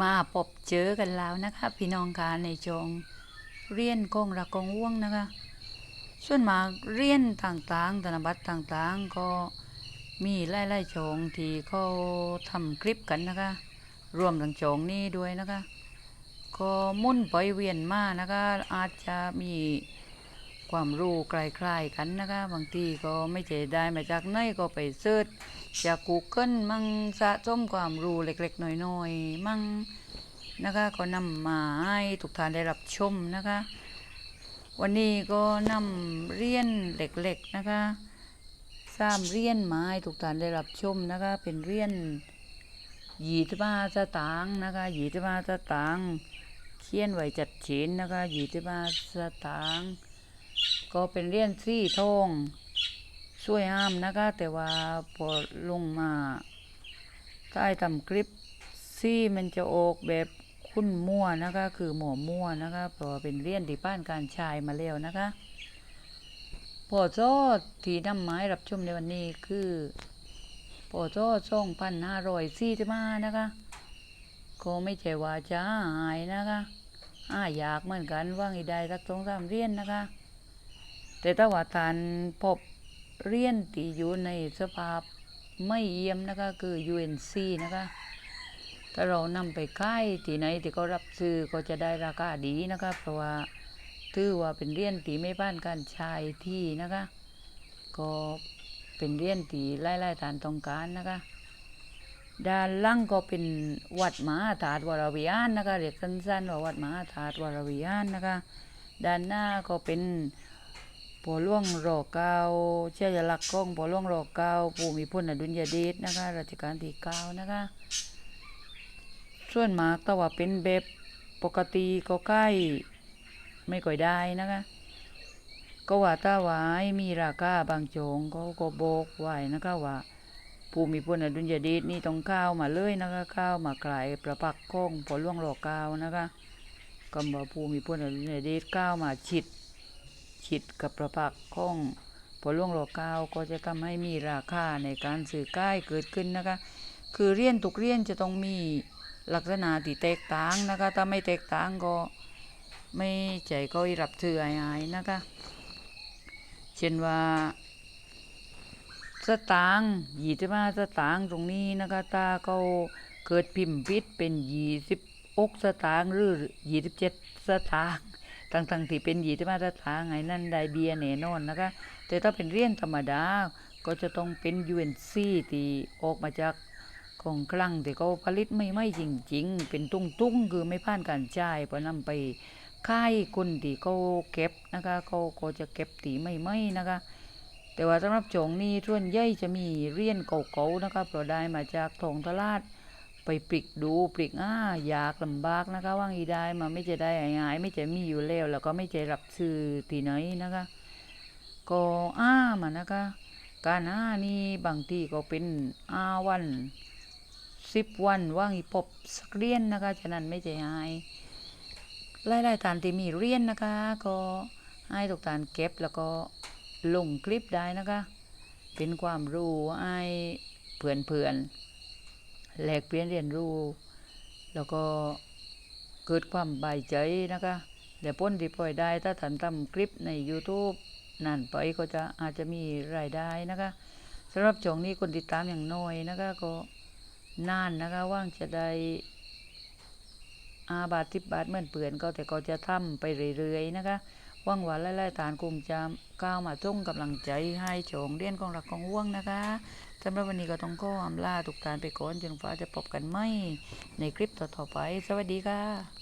มาพบเจอกันแล้วนะคะ พี่น้องคะในจงเรียนกองระกองว่วงนะคะ ส่วนมากเรียนต่างๆธนบัตรต่างๆ ก็มีไล่ๆโจงที่เขาทำคลิปกันนะคะ รวมทั้งโจงนี้ด้วยนะคะ ก็มุ่นไปเวียนมานะคะ อาจจะมีความรู้คล้ายๆกันนะคะ บางทีก็ไม่ใช่ได้มาจากไหนก็ไปเสิร์ช จาก Google มั่งสะสมความรู้เล็กๆน้อยๆมั่งนะคะก็นำมาให้ทุกท่านได้รับชมนะคะ วันนี้ก็นำเรียนเล็กๆนะคะสร้ามเรียนมาให้ทุกท่านได้รับชมนะคะ เป็นเรียนหยีที่มาสตางนะคะหยีที่มาสตางเขียนไว้จัดเขียนนะคะหยีที่มาสตางก็เป็นเรียนซี่ทอง ช่วยห้ามนะคะ แต่ว่าพอลงมาใต้ทำคลิปซี่มันจะออกแบบคุ้นมั่วนะคะ คือหมอมั่วนะคะเพราะเป็นเรียนที่ป้านการชายมาแล้วนะคะพอจอที่นำไม้รับชมในวันนี้คือพอจอสองพันห้าร้อยสี่สิบห้านะคะก็ไม่ใช่ว่าจะหายนะคะอ้าอยากเหมือนกันว่างอีได้สักสองสามเรียนนะคะ แต่ถ้าว่าทานพบ เรียนที่อยู่ในสภาพไม่เยี่ยมนะคะคือ UNC นะคะถ้าเรานำไปค่ายที่ไหนที่เขารับซื้อก็จะได้ราคาดีนะคะเพราะว่าถือว่าเป็นเรียนที่ไม่บ้านการชายที่นะคะ ก็เป็นเรียนที่ไล่ฐานต้องการนะคะด้านล่างก็เป็นวัดมหาธาตุวรวิหารนะคะเรียกสั้นๆว่าวัดมหาธาตุวรวิหารนะคะ ด้านหน้าก็เป็น ปอล่วงรอเก้าเชื่อลักษณ์ของปอล่วงรอเก้าปู่มีพุนอดุลยเดชนะคะรัชกาลที่เก้านะคะ ส่วนมากแต่ว่าเป็นแบบปกติก็ใกล้ไม่ค่อยได้นะคะ ก็ว่าถ้าวาให้มีราคาบางโจงเขาก็บอกไว้นะคะว่าปู่มีพุนอดุลยเดชนี่ต้องข้าวมาเลยนะคะข้าวมาขายประปักษ์ของปอล่วงรอเก้านะคะก็บอกปู่มีพุนอดุลยเดชข้าวมาฉิด ชิดกับประปักษ์ของพอล่วงรอเก้าก็จะทำให้มีราคาในการซื้อใกล้เกิดขึ้นนะคะ คือเรียนทุกเรียนจะต้องมีลักษณะที่แตกต่างนะคะ ถ้าไม่แตกต่างก็ไม่ใจก็รับถืออายๆนะคะ เช่นว่าสตางยี่สิบห้าสตางตรงนี้นะคะถ้าเขาเกิดพิมพ์พิษเป็นยี่สิบอกสตางหรือยี่สิบเจ็ดสตาง ค์ทั้งที่เป็นหยี่สิบห้าตางค์ไงนั่นได้เบียแน่นอนนะคะ แต่ถ้าเป็นเรียนธรรมดาก็จะต้องเป็น UNC ที่ออกมาจากของคลังที่เขาผลิตไม่ไม่จริง ๆ เป็นตุ้งตุ้งคือไม่ผ่านการจ่ายพอนำไปค่ายคนที่เขาเก็บนะคะเขาก็จะเก็บตีไม่ไม่นะคะ แต่ว่าสำหรับโจงนี่ส่วนใหญ่จะมีเรียนเก่าๆนะคะเพราะได้มาจากทองตลาด ไปปลิกดูปลิกอ้าอยากลำบากนะคะว่างอีได้มาไม่จะได้ง่ายไม่จะมีอยู่แล้วแล้วก็ไม่จะรับซื้อที่ไหนนะคะก็อ้ามานะคะการอ้านี่บางทีก็เป็นอ้าวันสิบวันว่างอีพบสักเรียนนะคะฉะนั้นไม่ใจหายไล่ๆทานที่มีเรียนนะคะ ก็ให้ทุกทานเก็บแล้วก็ลงคลิปได้นะคะ เป็นความรู้ให้เพื่อนๆ แลกเปลี่ยนเรียนรู้ แล้วก็เกิดความใบายใจนะคะเดี๋ยวพ้นที่ปล่อยได้ถ้าท่านทำคลิปใน YouTube นั่นไปก็จะอาจจะมีรายได้นะคะสำหรับช่องนี้คนติดตามอย่างน้อยนะคะก็นานนะคะว่างจะได้อาบาททิบบาทเหมือนเปื่อนก็แต่ก็จะทำไปเรื่อยๆนะคะว่างหวันไล่ๆฐานกลุ่มจะก้าวมาทุ่งกำลังใจให้โฉงเรียนของหลักของว่วงนะคะ สำหรับวันนี้ก็ต้องขออำลาทุกท่านไปก่อนจนฟ้าจะพบกันไหมในคลิปต่อๆไป สวัสดีค่ะ